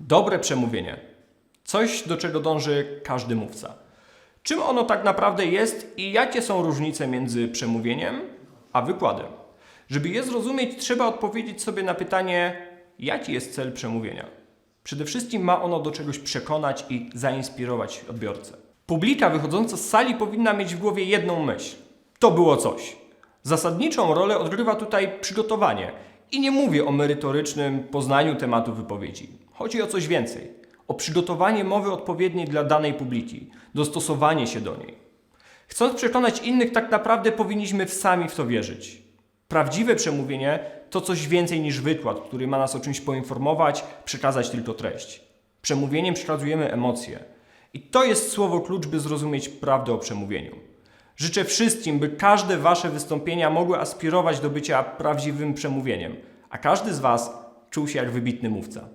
Dobre przemówienie. Coś, do czego dąży każdy mówca. Czym ono tak naprawdę jest i jakie są różnice między przemówieniem a wykładem? Żeby je zrozumieć, trzeba odpowiedzieć sobie na pytanie, jaki jest cel przemówienia. Przede wszystkim ma ono do czegoś przekonać i zainspirować odbiorcę. Publika wychodząca z sali powinna mieć w głowie jedną myśl. To było coś. Zasadniczą rolę odgrywa tutaj przygotowanie. I nie mówię o merytorycznym poznaniu tematu wypowiedzi. Chodzi o coś więcej. O przygotowanie mowy odpowiedniej dla danej publiki, dostosowanie się do niej. Chcąc przekonać innych, tak naprawdę powinniśmy sami w to wierzyć. Prawdziwe przemówienie to coś więcej niż wykład, który ma nas o czymś poinformować, przekazać tylko treść. Przemówieniem przekazujemy emocje. I to jest słowo klucz, by zrozumieć prawdę o przemówieniu. Życzę wszystkim, by każde Wasze wystąpienia mogły aspirować do bycia prawdziwym przemówieniem, a każdy z Was czuł się jak wybitny mówca.